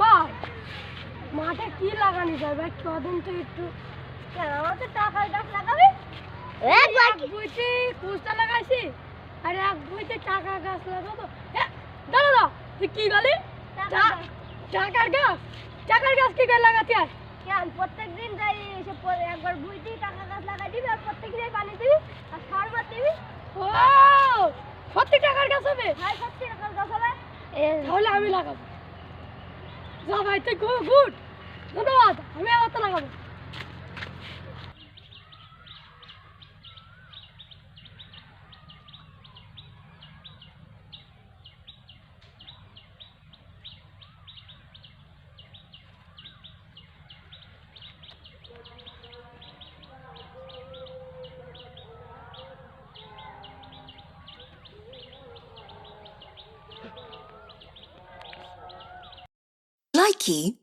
ভাই মাঠে কি লাগানি যায় ভাই? কদিন তো একটু তো টাকার গাছ লাগাবি? এক বইতে কুচটা লাগাইছি। আর এক বইতে টাকা গাছ লাগাবো দাঁড়া তুই কি গলি টাকার গাছ। টাকার গাছ? কি করে লাগাতে কেন? প্রত্যেক দিন যাই এসে পরে একবার বুঝতি টাকা গাছ লাগাই দিবি আর প্রত্যেক দিন পানি দিবি আর সার মার দিবি। ও সত্যি টাকার গাছ হবে? সত্যি টাকার গাছ হবে। তাহলে আমি লাগাবো। ভাই তুই গুড। ধন্যবাদ আমি আবার লাগাবো Nike